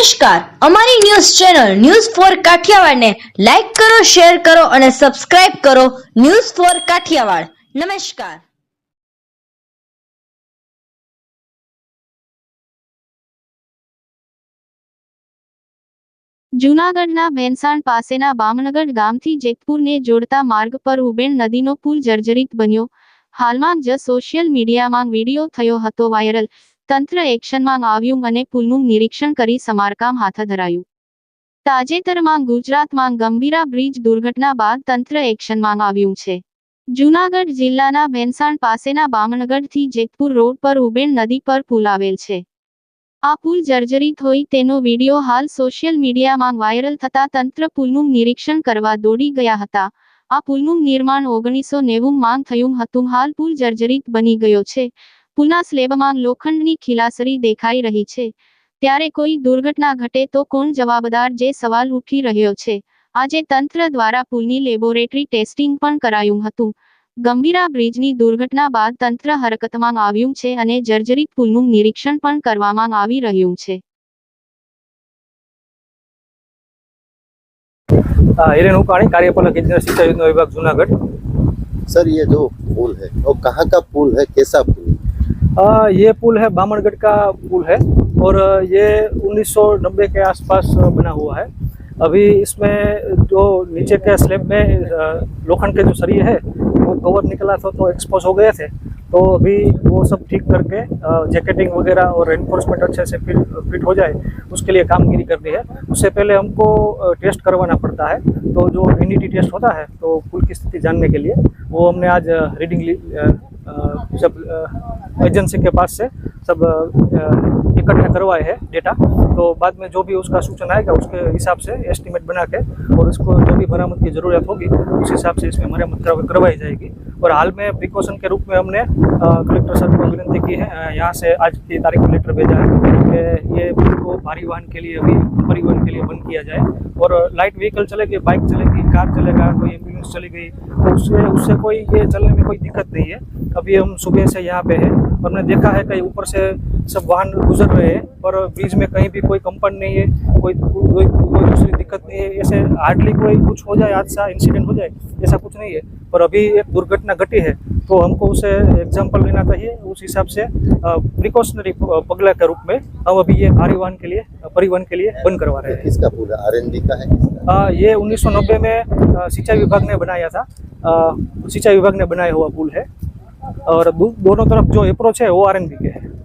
નમસ્કાર. અમારી news channel news four કાઠિયાવાડને લાઈક કરો, શેર કરો અને સબસ્ક્રાઇબ કરો ન્યૂઝ ફોર કાઠિયાવાડ. નમસ્કાર. જૂનાગઢના ભેંસાણ પાસેના બામનગઢ ગામથી જેતપુરને જોડતા માર્ગ પર ઉબેણ નદીનો પુલ જર્જરિત બન્યો. હાલમાં જ સોશિયલ મીડિયામાં વીડિયો થયો હતો વાયરલ તંત્ર એક્શનમાં આવ્યું અને પુલનું નિરીક્ષણ કરી સમારકામ હાથ ધરાયું. તાજેતરમાં ગુજરાતમાં ગંભીરા બ્રિજ દુર્ઘટના બાદ તંત્ર એક્શનમાં આવ્યું છે. જૂનાગઢ જિલ્લાના ભેંસાણ પાસેના બામણગઢથી જેતપુર રોડ પર ઉબેણ નદી પર પુલ આવેલ છે. આ પુલ જર્જરિત હોય તેનો વીડિયો હાલ સોશિયલ મીડિયામાં વાયરલ થતા તંત્ર પુલનું નિરીક્ષણ કરવા દોડી ગયા હતા. આ પુલનું નિર્માણ ઓગણીસો નેવું માં થયું હતું. હાલ પુલ જર્જરિત બની ગયો છે. પુલના સ્લેબમાં લોખંડની ખીલાસરી દેખાઈ રહી છે ત્યારે કોઈ દુર્ઘટના ઘટે તો કોણ જવાબદાર જે સવાલ ઉઠી રહ્યો છે આજે તંત્ર દ્વારા પુલની લેબોરેટરી ટેસ્ટિંગ પણ કરાયું હતું ગંભીરા બ્રિજની દુર્ઘટના બાદ તંત્ર હરકતમાં આવ્યું છે અને જર્જરિત પુલનું નિરીક્ષણ પણ કરવામાં આવી રહ્યું છે हाँ, हिरेन उकाणी कार्यपालक इंजीनियर सिंचाई योजना विभाग जूनागढ़ सर ये जो पुल है वो कहाँ का पुल है कैसा पुल है? आ, ये पुल है बामणगढ़ का पुल है और ये 1990 के आसपास बना हुआ है। अभी इसमें जो नीचे के स्लैब में लोखंड के जो सरिये है वो कवर निकला था तो एक्सपोज हो गए थे। तो अभी वो सब ठीक करके जैकेटिंग वगैरह और एनफोर्समेंट अच्छे से फिट फिट हो जाए उसके लिए कामगिरी करनी है। उससे पहले हमको टेस्ट करवाना पड़ता है। तो जो एन टेस्ट होता है तो पुल की स्थिति जानने के लिए वो हमने आज रीडिंग सब एजेंसी के पास से सब इकट्ठा करवाए हैं डेटा तो बाद में जो भी उसका सूचना आएगा, उसके हिसाब से एस्टिमेट बना के और इसको जो भी मरम्मत की ज़रूरत होगी, उस हिसाब से इसमें मरम्मत करवाई जाएगी। और हाल में प्रिकॉशन के रूप में हमने कलेक्टर साहब को विनती की है यहाँ से आज की तारीख में लेटर भेजा है कि ये को भारी वाहन के लिए, अभी परिवहन के लिए बंद किया जाए। और लाइट व्हीकल चलेगी बाइक चलेगी कार चलेगा कोई एंबुलेंस चली गई तो उससे उससे कोई ये चलने में कोई दिक्कत नहीं है। अभी हम सुबह से यहाँ पे है। हमने देखा है कहीं ऊपर से सब वाहन गुजर रहे हैं पर ब्रिज में कहीं भी कोई कंपन नहीं है कोई कोई कोई दूसरी दिक्कत नहीं है। ऐसे हार्डली कोई कुछ हो जाए हादसा इंसिडेंट हो जाए ऐसा कुछ नहीं है। पर अभी एक दुर्घटना घटी है तो हमको उसे एग्ज़ाम्पल लेना चाहिए। उस हिसाब से प्रिकॉशनरी पगला के रूप में हम अभी ये भारी वाहन के लिए परिवहन के लिए बंद करवा रहे हैं। किसका पुल है आर का है आ, ये 1990 में सिंचाई विभाग ने बनाया था। सिंचाई विभाग ने बनाया हुआ पुल है। और दो, दोनों तरफ जो अप्रोच है वो आर के है